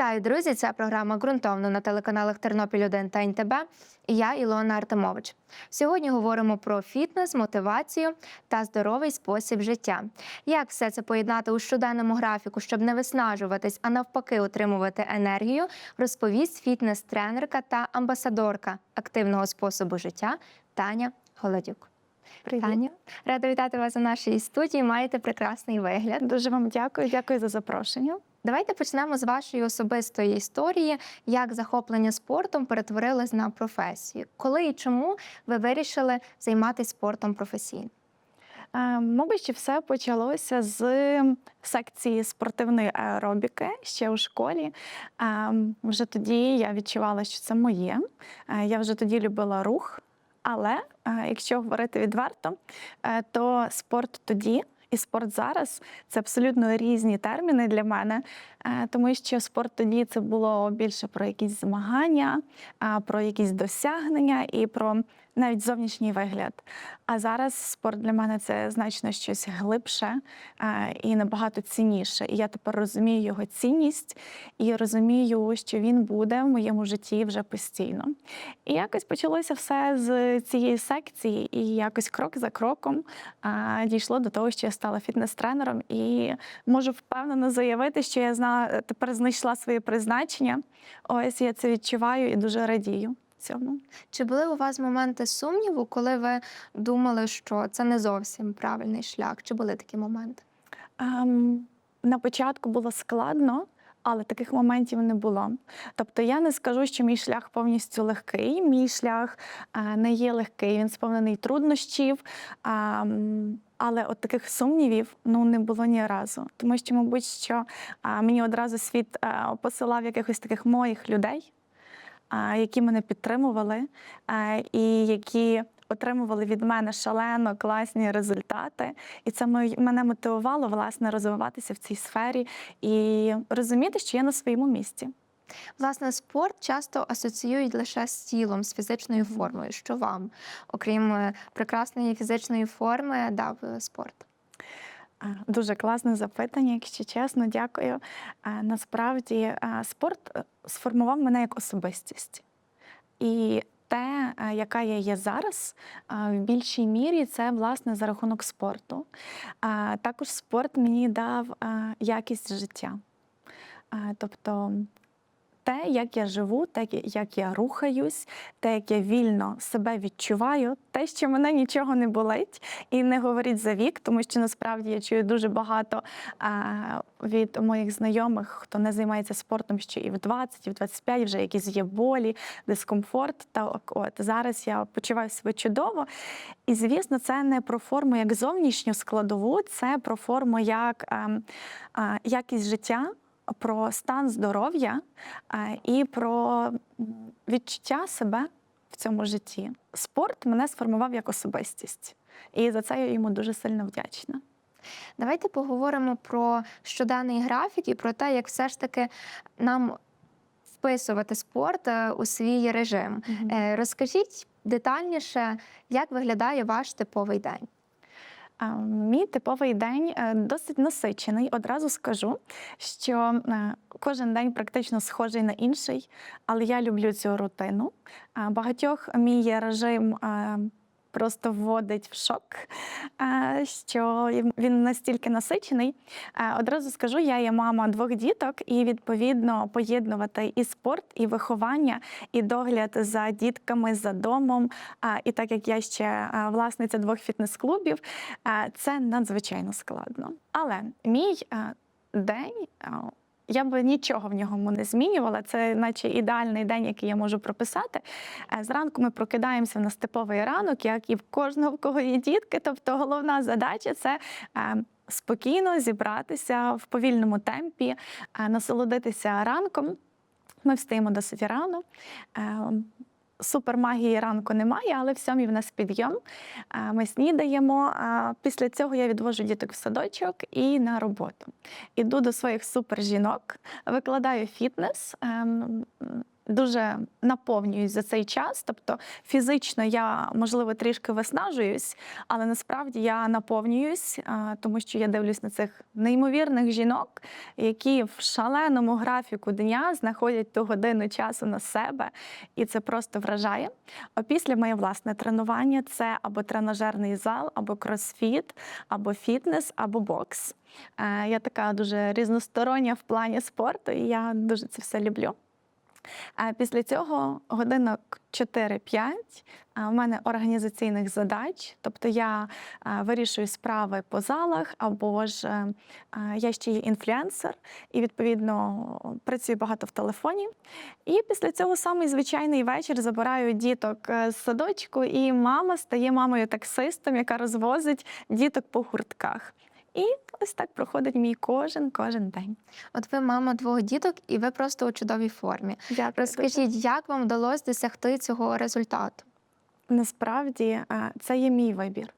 Вітаю, друзі! Це програма ґрунтовно на телеканалах Тернопіль 1 та НТБ. І я Ілона Артемович. Сьогодні говоримо про фітнес, мотивацію та здоровий спосіб життя. Як все це поєднати у щоденному графіку, щоб не виснажуватись, а навпаки, отримувати енергію, розповість фітнес-тренерка та амбасадорка активного способу життя Таня Голодюк. Привіт. Таня, рада вітати вас у нашій студії. Маєте прекрасний вигляд. Дуже вам дякую. Дякую за запрошення. Давайте почнемо з вашої особистої історії, як захоплення спортом перетворилось на професію. Коли і чому ви вирішили займатися спортом професійно? Е, Мабуть, що все почалося з секції спортивної аеробіки ще у школі. Е, Вже тоді я відчувала, що це моє. Е, Я вже тоді любила рух. Але якщо говорити відверто, то спорт тоді і спорт зараз це абсолютно різні терміни для мене, тому що спорт тоді це було більше про якісь змагання, про якісь досягнення і про навіть зовнішній вигляд. А зараз спорт для мене це значно щось глибше е, і набагато цінніше. І я тепер розумію його цінність і розумію, що він буде в моєму житті вже постійно. І якось почалося все з цієї секції, і якось крок за кроком дійшло до того, що я стала фітнес-тренером, і можу впевнено заявити, що я зна, тепер знайшла своє призначення. Ось я це відчуваю і дуже радію цьому. Чи були у вас моменти сумніву, коли ви думали, що це не зовсім правильний шлях? Чи були такі моменти? Ем, на початку було складно. Але таких моментів не було. Тобто я не скажу, що мій шлях повністю легкий. Мій шлях е, не є легкий, він сповнений труднощів. але от таких сумнівів ну не було ні разу. Тому що, мабуть, що мені одразу світ е, посилав якихось таких моїх людей, які мене підтримували, е, і які отримували від мене шалено класні результати. І це мене мотивувало власне розвиватися в цій сфері і розуміти, що я на своєму місці. Власне, спорт часто асоціюють лише з тілом, з фізичною формою. Що вам, окрім е, прекрасної фізичної форми, дав е, спорт? Е, Дуже класне запитання, якщо чесно, дякую. Насправді спорт сформував мене як особистість. І те, е, яка я є зараз, в більшій мірі це власне за рахунок спорту. Також спорт мені дав е, якість життя. Е, Тобто те, як я живу, те, як я рухаюсь, те, як я вільно себе відчуваю, те, що мене нічого не болить, і не говорить за вік, тому що насправді я чую дуже багато а, від моїх знайомих, хто не займається спортом, що і в 20, і в 25 вже якісь є болі, дискомфорт. Так от зараз я почуваю себе чудово. І звісно, це не про форму як зовнішню складову, це про форму як ем, а, якість життя про стан здоров'я і про відчуття себе в цьому житті. Спорт мене сформував як особистість, і за це я йому дуже сильно вдячна. Давайте поговоримо про щоденний графік і про те, як все ж таки нам вписувати спорт е, у свій режим. Е, Розкажіть детальніше, як виглядає ваш типовий день. Мій типовий день е, досить насичений. Одразу скажу, що е, кожен день практично схожий на інший, але я люблю цю рутину. Багатьох мій режим. Просто вводить в шок, що він настільки насичений. Одразу скажу, я є мама двох діток, і відповідно поєднувати і спорт, і виховання, і догляд за дітками, за домом. І так як я ще власниця двох фітнес-клубів, це надзвичайно складно. Але мій день. Я би нічого в ньому не змінювала. Це, наче ідеальний день, який я можу прописати. Е, Зранку ми прокидаємося в нас типовий ранок, як і в кожного, в кого є дітки. Тобто головна задача це е, спокійно зібратися в повільному темпі, е, насолодитися ранком. Ми встаємо досить рано. Супермагії ранку немає, але в сьомій в нас підйом. Е, Ми снідаємо. а Після цього я відвожу діток в садочок і на роботу. Іду до своїх супержінок, викладаю фітнес. Дуже наповнююсь за цей час. Тобто фізично я, можливо, трішки виснажуюсь, але насправді я наповнююсь, тому що я дивлюсь на цих неймовірних жінок, які в шаленому графіку дня знаходять ту годину часу на себе, і це просто вражає. А після моє власне тренування це або тренажерний зал, або кросфіт, або фітнес, або бокс. Е, Я така дуже різностороння в плані спорту, і я дуже це все люблю. Е, Після цього годинок 4-5 е, в мене організаційних задач, тобто я вирішую справи по залах, або ж е, я ще є інфлюенсер, і відповідно працюю багато в телефоні. І після цього самий звичайний вечір забираю діток е, з садочку, і мама стає мамою таксистом, яка розвозить діток по гуртках. І ось так проходить мій кожен кожен день. От ви мама двох діток, і ви просто у чудовій формі. Дякую. Розкажіть, як вам вдалося досягти цього результату? Насправді е, це є мій вибір.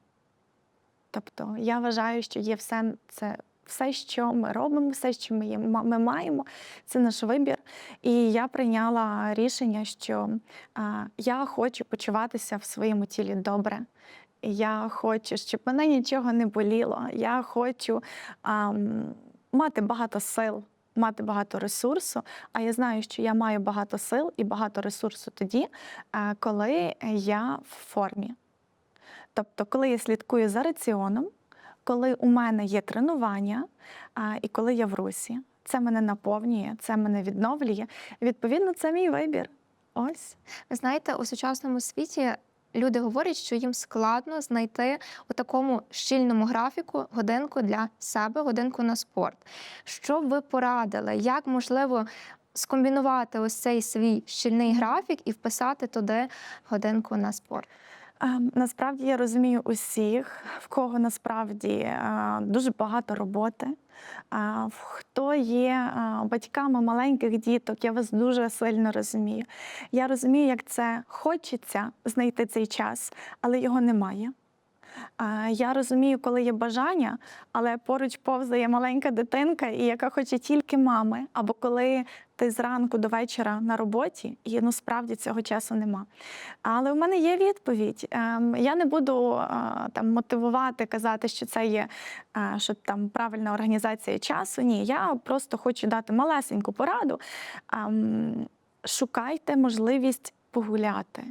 Тобто я вважаю, що є все це. Все, що ми робимо, все, що ми, є, ми маємо, це наш вибір. І я прийняла рішення, що а, я хочу почуватися в своєму тілі добре. Я хочу, щоб мене нічого не боліло. Я хочу ам, мати багато сил, мати багато ресурсу. А я знаю, що я маю багато сил і багато ресурсу тоді, е, коли я в формі. Тобто, коли я слідкую за раціоном, коли у мене є тренування а, і коли я в русі. Це мене наповнює, це мене відновлює. Відповідно, це мій вибір. Ось. Ви знаєте, у сучасному світі люди говорять, що їм складно знайти у такому щільному графіку годинку для себе, годинку на спорт. Що б ви порадили? Як можливо скомбінувати ось цей свій щільний графік і вписати туди годинку на спорт? Ем, Насправді я розумію усіх, в кого насправді е, дуже багато роботи. В- Хто є е, батьками маленьких діток, я вас дуже сильно розумію. Я розумію, як це хочеться знайти цей час, але його немає. Я розумію, коли є бажання, але поруч повзає маленька дитинка, і яка хоче тільки мами, або коли ти зранку до вечора на роботі, і ну справді цього часу нема. Але в мене є відповідь. Ем, Я не буду е, там мотивувати, казати, що це є е, що там правильна організація часу. Ні, я просто хочу дати малесеньку пораду. Ем, Шукайте можливість погуляти.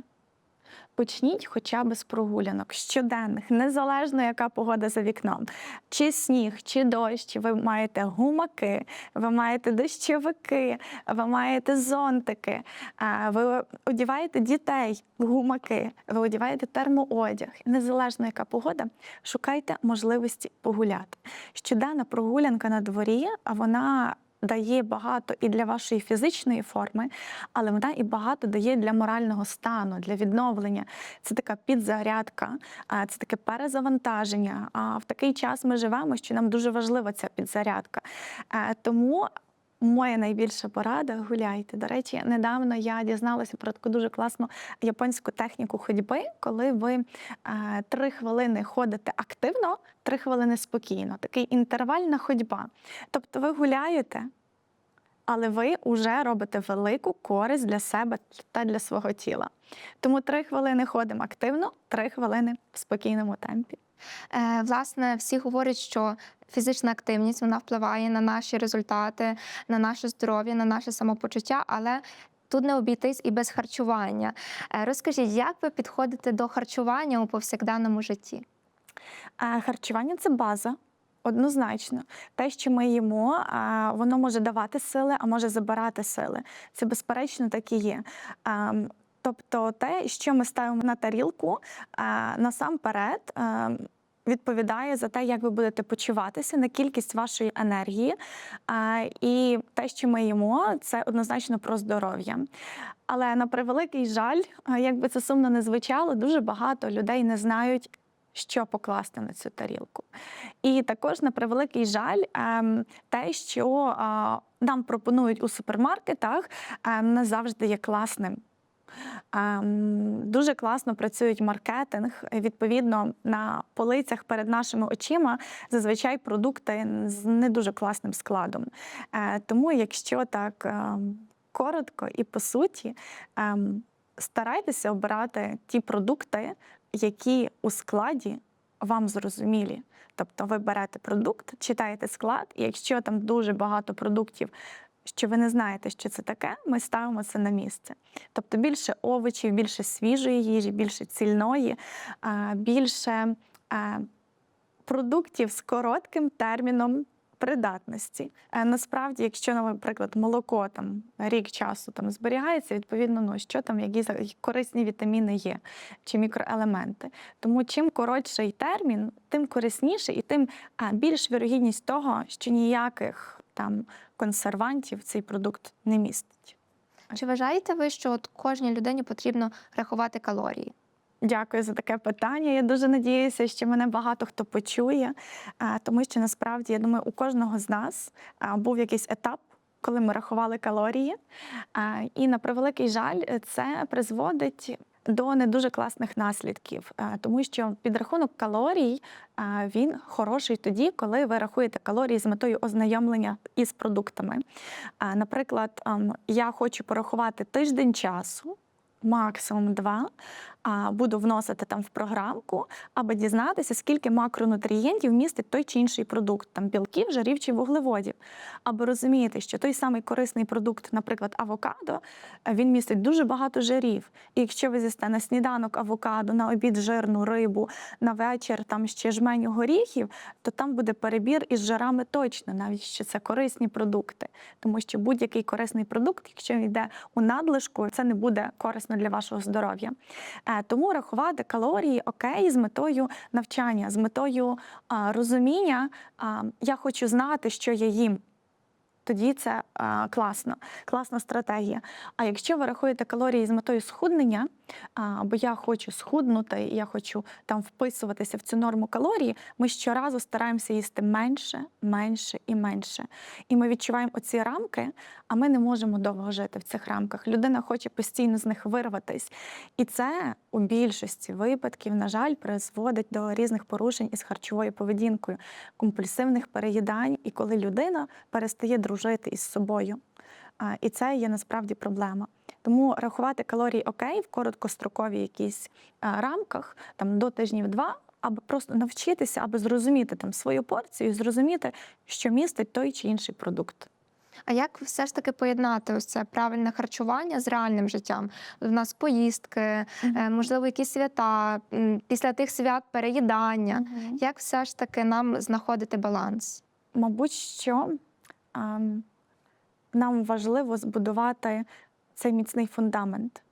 Почніть хоча б з прогулянок щоденних, незалежно яка погода за вікном. Чи сніг, чи дощ, ви маєте гумаки, ви маєте дощовики, ви маєте зонтики, ви одягаєте дітей в гумаки, ви одягаєте термоодяг. Незалежно яка погода, шукайте можливості погуляти. Щоденна прогулянка на дворі, а вона дає багато і для вашої фізичної форми, але вона і багато дає для морального стану, для відновлення. Це така підзарядка, це таке перезавантаження. А в такий час ми живемо, що нам дуже важлива ця підзарядка. Е, Тому. Моя найбільша порада гуляйте. До речі, недавно я дізналася про таку дуже класну японську техніку ходьби, коли ви е, три хвилини ходите активно, три хвилини спокійно. Такий інтервальна ходьба. Тобто ви гуляєте, але ви вже робите велику користь для себе та для свого тіла. Тому три хвилини ходимо активно, три хвилини в спокійному темпі. Е, Власне, всі говорять, що фізична активність вона впливає на наші результати, на наше здоров'я, на наше самопочуття, але тут не обійтись і без харчування. Е, Розкажіть, як ви підходите до харчування у повсякденному житті? Е, Харчування це база. Однозначно, те, що ми їмо, воно може давати сили, а може забирати сили. Це безперечно так і є. Ем, Тобто, те, що ми ставимо на тарілку, насамперед ем, відповідає за те, як ви будете почуватися, на кількість вашої енергії. І те, що ми їмо, це однозначно про здоров'я. Але на превеликий жаль, як би це сумно не звучало, дуже багато людей не знають, що покласти на цю тарілку. І також на превеликий жаль, ем, те, що нам пропонують у супермаркетах, ем, не завжди є класним. Ем, Дуже класно працюють маркетинг. Відповідно, на полицях перед нашими очима зазвичай продукти з не дуже класним складом. Е, Тому, якщо так коротко і по суті, старайтеся обирати ті продукти, які у складі вам зрозумілі. Тобто ви берете продукт, читаєте склад, і якщо там дуже багато продуктів, що ви не знаєте, що це таке, ми ставимо це на місце. Тобто більше овочів, більше свіжої їжі, більше цільної, більше е, продуктів з коротким терміном придатності. Е, Насправді, якщо, наприклад, молоко там рік часу там зберігається, відповідно, ну що там, які корисні вітаміни є, чи мікроелементи. Тому чим коротший термін, тим корисніше і тим більш вірогідність того, що ніяких там консервантів цей продукт не містить. Чи вважаєте ви, що от кожній людині потрібно рахувати калорії? Дякую за таке питання. Я дуже надіюся, що мене багато хто почує, тому що насправді я думаю, у кожного з нас був якийсь етап. Коли ми рахували калорії, і на превеликий жаль, це призводить до не дуже класних наслідків, тому що підрахунок калорій він хороший тоді, коли ви рахуєте калорії з метою ознайомлення із продуктами. Наприклад, ем, я хочу порахувати тиждень часу, максимум два, буду вносити там в програмку, аби дізнатися, скільки макронутрієнтів містить той чи інший продукт, там білків, жирів чи вуглеводів. Аби розуміти, що той самий корисний продукт, наприклад, авокадо, е, він містить дуже багато жирів. І якщо ви з'їсте на сніданок авокадо, на обід жирну рибу, на вечір там ще жменю горіхів, то там буде перебір із жирами точно, навіть що це корисні продукти. Тому що будь-який корисний продукт, якщо він йде у надлишку, це не буде корисно для вашого здоров'я. Е, Тому рахувати калорії окей з метою навчання, з метою розуміння. Я хочу знати, що я їм. Тоді це класно, класна стратегія. А якщо ви рахуєте калорії з метою схуднення, бо я хочу схуднути, я хочу там вписуватися в цю норму калорії, ми щоразу стараємося їсти менше, менше і менше. І ми відчуваємо оці рамки, а ми не можемо довго жити в цих рамках. Людина хоче постійно з них вирватись. І це у більшості випадків, на жаль, призводить до різних порушень із харчовою поведінкою, компульсивних переїдань, і коли людина перестає дружити із собою. І це є насправді проблема. Тому рахувати калорії окей в короткостроковій якійсь а, рамках, там до тижнів два, аби просто навчитися, аби зрозуміти там свою порцію, зрозуміти, що містить той чи інший продукт. А як все ж таки поєднати ось це правильне харчування з реальним життям? У нас поїздки, е, можливо, якісь свята, після тих свят переїдання. Як все ж таки нам знаходити баланс? Мабуть, що ем, нам важливо збудувати цей міцний фундамент.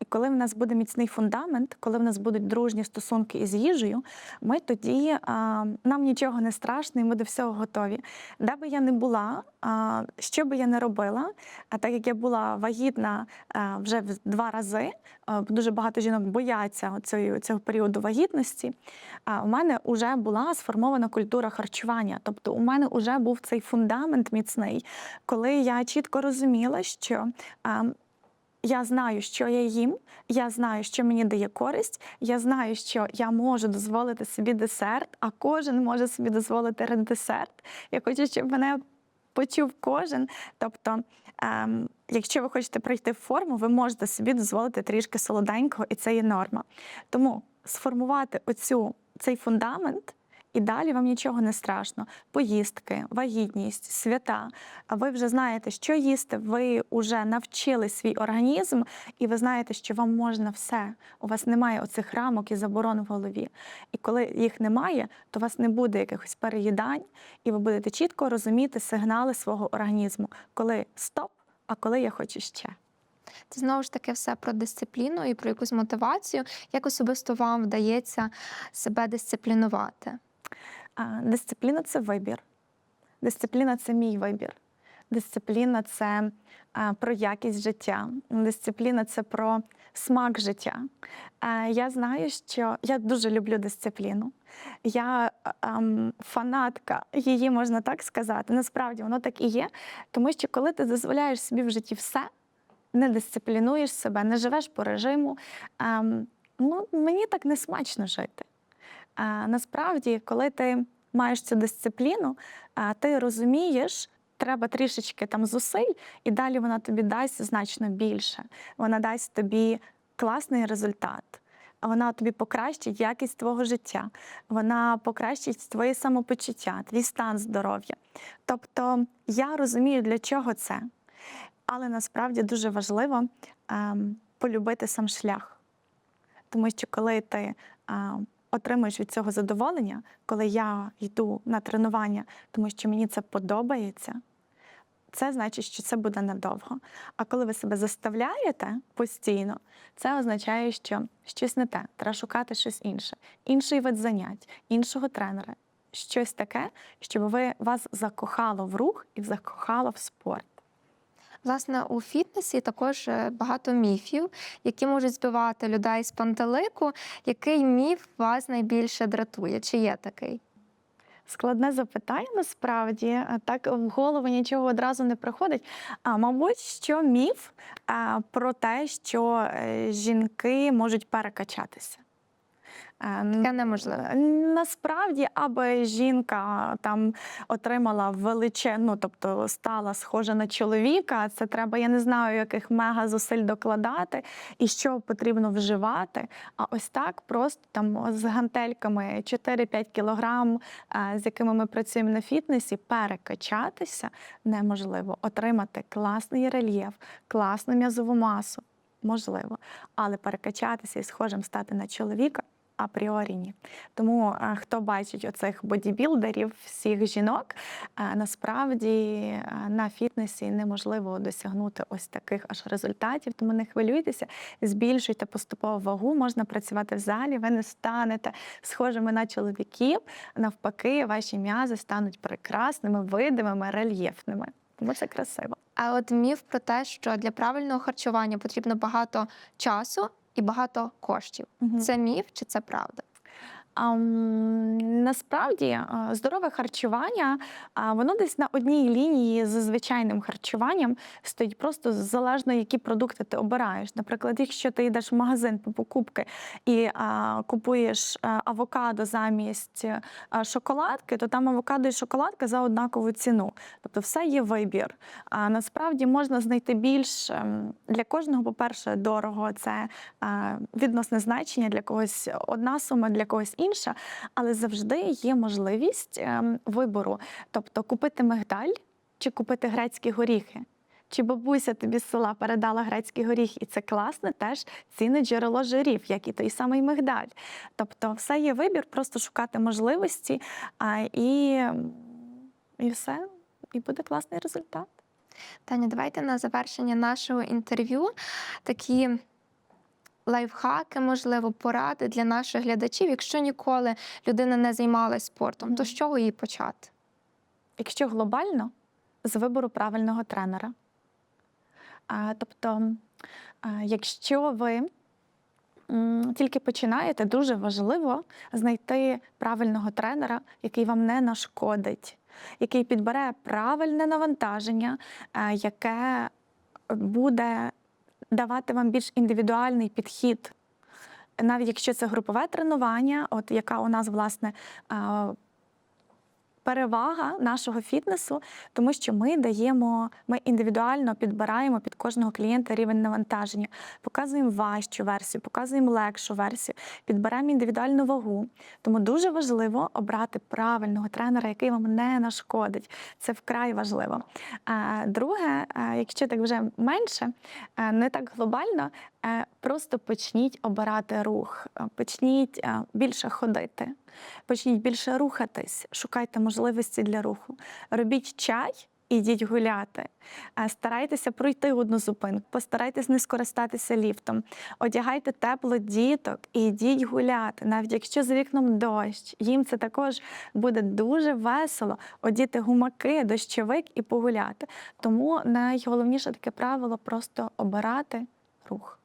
І коли в нас буде міцний фундамент, коли в нас будуть дружні стосунки із їжею, ми тоді а, нам нічого не страшно, і ми до всього готові. Де би я не була, а, що би я не робила, а так як я була вагітна а, вже в два рази, а, дуже багато жінок бояться цього, цього періоду вагітності. А у мене вже була сформована культура харчування. Тобто, у мене вже був цей фундамент міцний, коли я чітко розуміла, що. а, я знаю, що я їм, я знаю, що мені дає користь, я знаю, що я можу дозволити собі десерт, а кожен може собі дозволити десерт. Я хочу, щоб мене почув кожен. Тобто, ем, якщо ви хочете прийти в форму, ви можете собі дозволити трішки солоденького, і це є норма. Тому сформувати оцю, цей фундамент. І далі вам нічого не страшно. Поїздки, вагітність, свята. А ви вже знаєте, що їсти. Ви вже навчили свій організм, і ви знаєте, що вам можна все. У вас немає оцих рамок і заборон в голові. І коли їх немає, то у вас не буде якихось переїдань, і ви будете чітко розуміти сигнали свого організму, коли стоп, а коли я хочу ще. Це знову ж таки все про дисципліну і про якусь мотивацію. Як особисто вам вдається себе дисциплінувати? Дисципліна це вибір. Дисципліна це мій вибір. Дисципліна це про якість життя. Дисципліна це про смак життя. Я знаю, що я дуже люблю дисципліну. Я ем, фанатка її, можна так сказати. Насправді воно так і є. Тому що коли ти дозволяєш собі в житті все, не дисциплінуєш себе, не живеш по режиму, ем, ну, мені так не смачно жити. Насправді, коли ти маєш цю дисципліну, ти розумієш треба трішечки там зусиль, і далі вона тобі дасть значно більше. Вона дасть тобі класний результат. Вона тобі покращить якість твого життя, вона покращить твоє самопочуття, твій стан здоров'я. Тобто я розумію, для чого це, але насправді дуже важливо ем, полюбити сам шлях. Тому що коли ти а, отримуєш від цього задоволення, коли я йду на тренування, тому що мені це подобається, це значить, що це буде надовго. А коли ви себе заставляєте постійно, це означає, що щось не те, треба шукати щось інше, інший вид занять, іншого тренера, щось таке, щоб ви вас закохало в рух і закохало в спорт. Власне, у фітнесі також е, багато міфів, які можуть збивати людей з пантелику. Який міф вас найбільше дратує? Чи є такий? Складне запитання насправді Е, так в голову нічого одразу не приходить. А мабуть, що міф про те, що е, жінки можуть перекачатися. Е, Таке неможливо. Е, Насправді, аби жінка там отримала величезну, тобто стала схожа на чоловіка, це треба, я не знаю, яких мега зусиль докладати і що потрібно вживати. А ось так просто там з гантельками 4-5 кілограм, е, з якими ми працюємо на фітнесі, перекачатися неможливо. Отримати класний рельєф, класну м'язову масу можливо, але перекачатися і схожим стати на чоловіка апріорі ні. Тому е, хто бачить оцих бодібілдерів, всіх жінок, е, насправді е, на фітнесі неможливо досягнути ось таких аж результатів. Тому не хвилюйтеся, збільшуйте поступово вагу, можна працювати в залі, ви не станете схожими на чоловіків. Навпаки, ваші м'язи стануть прекрасними, видимими, рельєфними. Тому це красиво. А от міф про те, що для правильного харчування потрібно багато часу і багато коштів. Угу. Це міф чи це правда? А, насправді е, здорове харчування, воно десь на одній лінії з звичайним харчуванням стоїть просто залежно, які продукти ти обираєш. Наприклад, якщо ти йдеш в магазин по покупки і а, купуєш авокадо замість шоколадки, то там авокадо і шоколадка за однакову ціну. Тобто все є вибір. А насправді можна знайти більш ем, для кожного, по-перше, дорого це е, відносне значення для когось одна сума, для когось інша, але завжди є можливість ем, вибору. Тобто купити мигдаль чи купити грецькі горіхи. Чи бабуся тобі з села передала грецький горіх, і це класне теж цінне джерело жирів, як і той самий мигдаль. Тобто, все є вибір, просто шукати можливості а, і, і все, і буде класний результат. Таня, давайте на завершення нашого інтерв'ю такі лайфхаки, можливо, поради для наших глядачів. Якщо ніколи людина не займалась спортом, то з чого їй почати? Якщо глобально, з вибору правильного тренера. А, тобто, а, якщо ви тільки починаєте, дуже важливо знайти правильного тренера, який вам не нашкодить, який підбере правильне навантаження, е, яке буде давати вам більш індивідуальний підхід. Навіть якщо це групове тренування, от яка у нас власне перевага нашого фітнесу, тому що ми даємо, ми індивідуально підбираємо під кожного клієнта рівень навантаження, показуємо важчу версію, показуємо легшу версію, підберемо індивідуальну вагу. Тому дуже важливо обрати правильного тренера, який вам не нашкодить. Це вкрай важливо. Друге, якщо так вже менше, не так глобально, е, просто почніть обирати рух, е, почніть е, більше ходити. Почніть більше рухатись, шукайте можливості для руху. Робіть чай. Ідіть гуляти, Е, старайтеся пройти одну зупинку, постарайтесь не скористатися ліфтом, одягайте тепло діток і йдіть гуляти. Навіть якщо за вікном дощ, їм це також буде дуже весело одіти гумаки, дощовик і погуляти. Тому найголовніше таке правило просто обирати рух.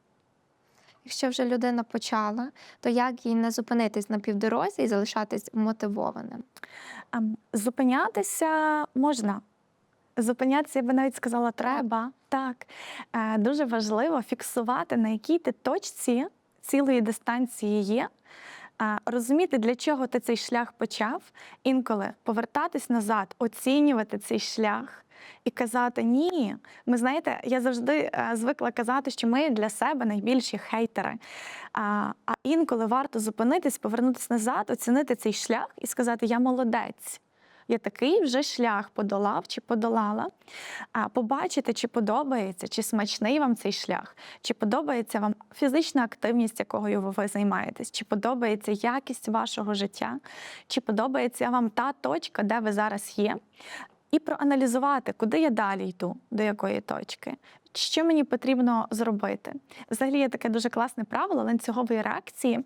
Якщо вже людина почала, то як їй не зупинитись на півдорозі і залишатись мотивованим? Ем, Зупинятися можна. Зупинятися, я би навіть сказала, треба. Так. Е, Дуже важливо фіксувати, на якій ти точці цілої дистанції є. Розуміти, для чого ти цей шлях почав, інколи повертатись назад, оцінювати цей шлях. І казати ні. Ми знаєте, я завжди е, звикла казати, що ми для себе найбільші хейтери. А інколи варто зупинитись, повернутися назад, оцінити цей шлях і сказати: Я молодець. Я такий вже шлях подолав чи подолала. А побачити, чи подобається, чи смачний вам цей шлях, чи подобається вам фізична активність, якою ви займаєтесь, чи подобається якість вашого життя, чи подобається вам та точка, де ви зараз є. І проаналізувати, куди я далі йду, до якої точки, що мені потрібно зробити. Взагалі є таке дуже класне правило ланцюгової реакції.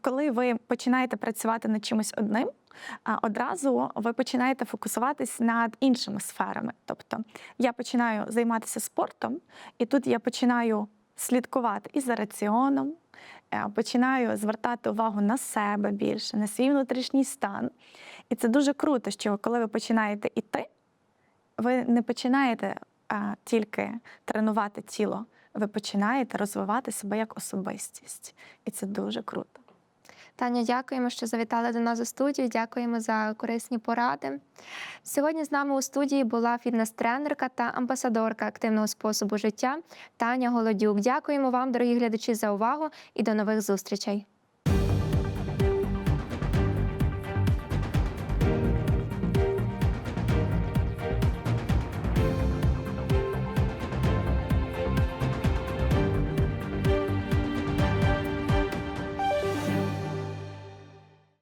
Коли ви починаєте працювати над чимось одним, одразу ви починаєте фокусуватись над іншими сферами. Тобто я починаю займатися спортом, і тут я починаю слідкувати і за раціоном, е, починаю звертати увагу на себе більше, на свій внутрішній стан. І це дуже круто, що коли ви починаєте йти, ви не починаєте а, тільки тренувати тіло, ви починаєте розвивати себе як особистість. І це дуже круто. Таня, дякуємо, що завітали до нас у студію. Дякуємо за корисні поради. Сьогодні з нами у студії була фітнес-тренерка та амбасадорка активного способу життя Таня Голодюк. Дякуємо вам, дорогі глядачі, за увагу і до нових зустрічей.